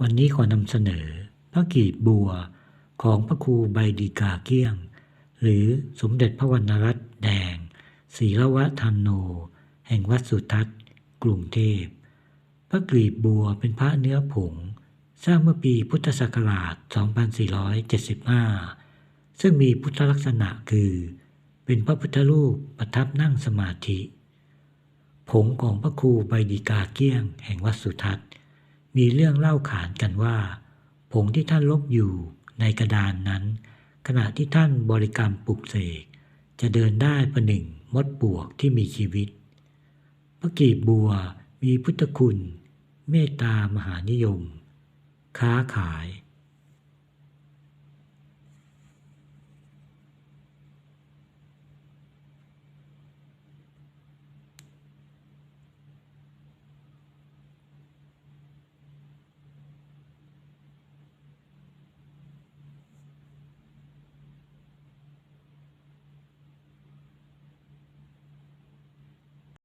วันนี้ขอนำเสนอ พระกีบบัวของพระครูใบดีกาเกี้ยง หรือสมเด็จพระวรรณรัตน์แดงศรีลวะทันโน แห่งวัดสุทัศน์กรุงเทพ พระกีบบัวเป็นพระเนื้อผง สร้างเมื่อปีพุทธศักราช 2475 ซึ่งมีพุทธลักษณะคือ เป็นพระพุทธรูปประทับนั่งสมาธิ ผงของพระครูใบดีกาเกี้ยงแห่งวัดสุทัศน์ มีเรื่องเล่าขานกันว่าผงที่ท่านลบอยู่ในกระดานนั้น ขณะที่ท่านบริกรรมปลุกเสกจะเดินได้ประหนึ่งมดปวกที่มีชีวิต พระกีบบัวมีพุทธคุณ เมตตามหานิยม ค้าขาย